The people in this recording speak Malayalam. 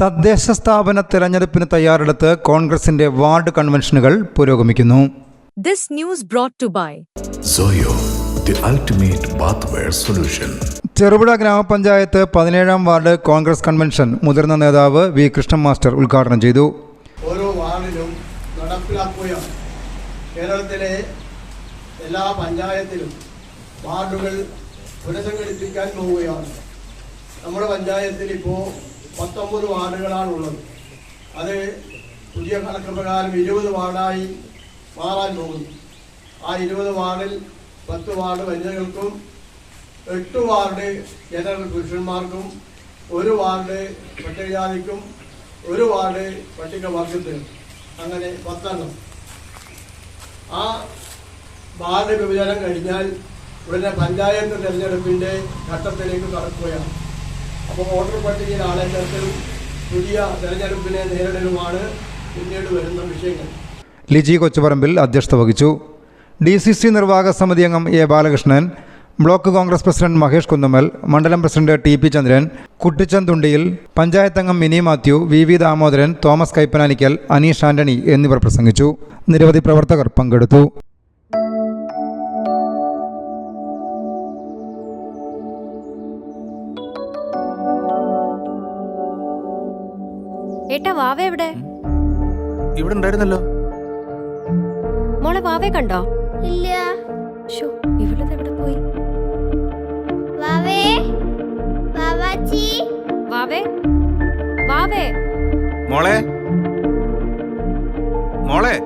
തദ്ദേശ സ്ഥാപന തെരഞ്ഞെടുപ്പിന് തയ്യാറെടുത്ത് കോൺഗ്രസിന്റെ വാർഡ് കൺവെൻഷനുകൾ പുരോഗമിക്കുന്നു. This news brought to by Zoyo, the ultimate bathware solution. Cherupuzha ഗ്രാമപഞ്ചായത്ത് പതിനേഴാം വാർഡ് കോൺഗ്രസ് കൺവെൻഷൻ മുതിർന്ന നേതാവ് വി കൃഷ്ണൻ മാസ്റ്റർ ഉദ്ഘാടനം ചെയ്തു. ഓരോ വാർഡിലും നടപ്പിലാക്കുകയാണ്. കേരളത്തിലെ എല്ലാ പഞ്ചായത്തിലും വാർഡുകൾ പുനഃസംഘടിപ്പിക്കാൻ പോവുകയാണ്. നമ്മുടെ പഞ്ചായത്തിൽ ഇപ്പോൾ പത്തൊമ്പത് വാർഡുകളാണുള്ളത്. അത് പുതിയ കണക്ക് പ്രകാരം ഇരുപത് വാർഡായി മാറാൻ പോകുന്നു. ആ ഇരുപത് വാർഡിൽ പത്ത് വാർഡ് വനിതകൾക്കും എട്ട് വാർഡ് ജനറൽ പുരുഷന്മാർക്കും ഒരു വാർഡ് പട്ടികജാതിക്കും ഒരു വാർഡ് പട്ടികവർഗത്തിനും. അങ്ങനെ പത്തെണ്ണം. ആ വാർഡ് വിഭജനം കഴിഞ്ഞാൽ ഉടനെ പഞ്ചായത്ത് തെരഞ്ഞെടുപ്പിന്റെ ഘട്ടത്തിലേക്ക് കടക്കുകയാണ്. അപ്പോൾ വോട്ടർ പട്ടികയിൽ ആളെ ചേർക്കലും പുതിയ തെരഞ്ഞെടുപ്പിനെ നേരിടലുമാണ് പിന്നീട് വരുന്ന വിഷയങ്ങൾ. ലിജി കൊച്ചുപറമ്പിൽ അധ്യക്ഷത വഹിച്ചു. ഡി സി സി നിർവാഹക സമിതി അംഗം A Balakrishnan block Congress president Mahesh Kunnummal മണ്ഡലം പ്രസിഡന്റ് ടി പി ചന്ദ്രൻ കുട്ടിച്ചന്തുണ്ടിയിൽ പഞ്ചായത്ത് അംഗം മിനി മാത്യു വി വി ദാമോദരൻ തോമസ് കൈപ്പനാനിക്കൽ അനീഷ് ആന്റണി എന്നിവർ പ്രസംഗിച്ചു. നിരവധി പ്രവർത്തകർ പങ്കെടുത്തു. ഏട്ടാ വാവ എവിടെ? ഇവിടെ ഉണ്ടായിരുന്നല്ലോ. മോളെ വാവേ കണ്ടോ? ഇല്ല. ഷോ ഇവളത് എവിടെ പോയി? വാവേ വാവാച്ചി. വാവേ വാവേ. മോളെ മോളെ.